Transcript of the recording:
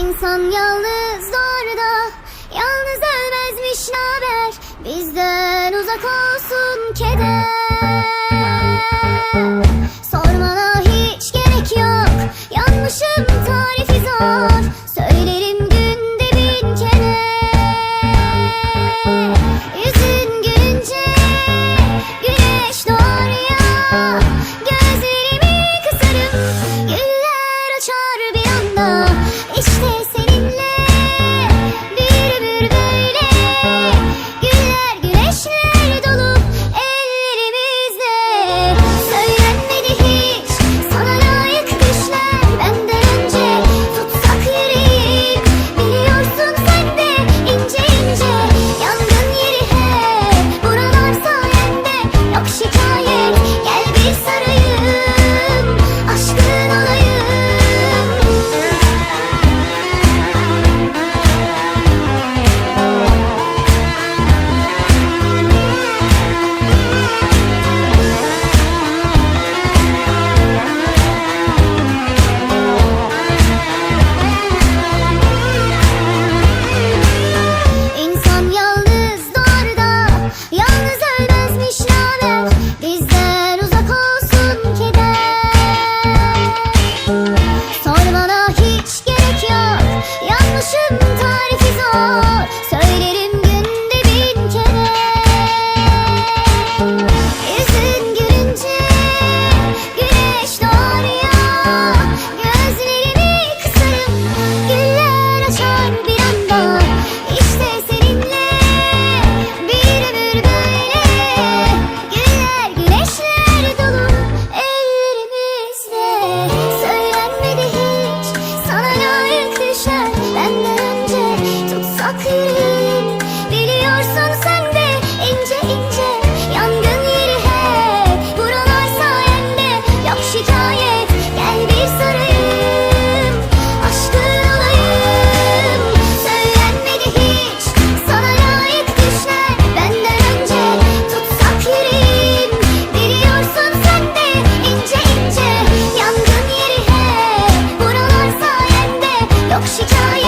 İnsan yalnız zorda Yalnız ölmezmiş naber Bizden uzak olsun keder. Sormana hiç gerek yok Yanmışım tarifi zor. 是。しかい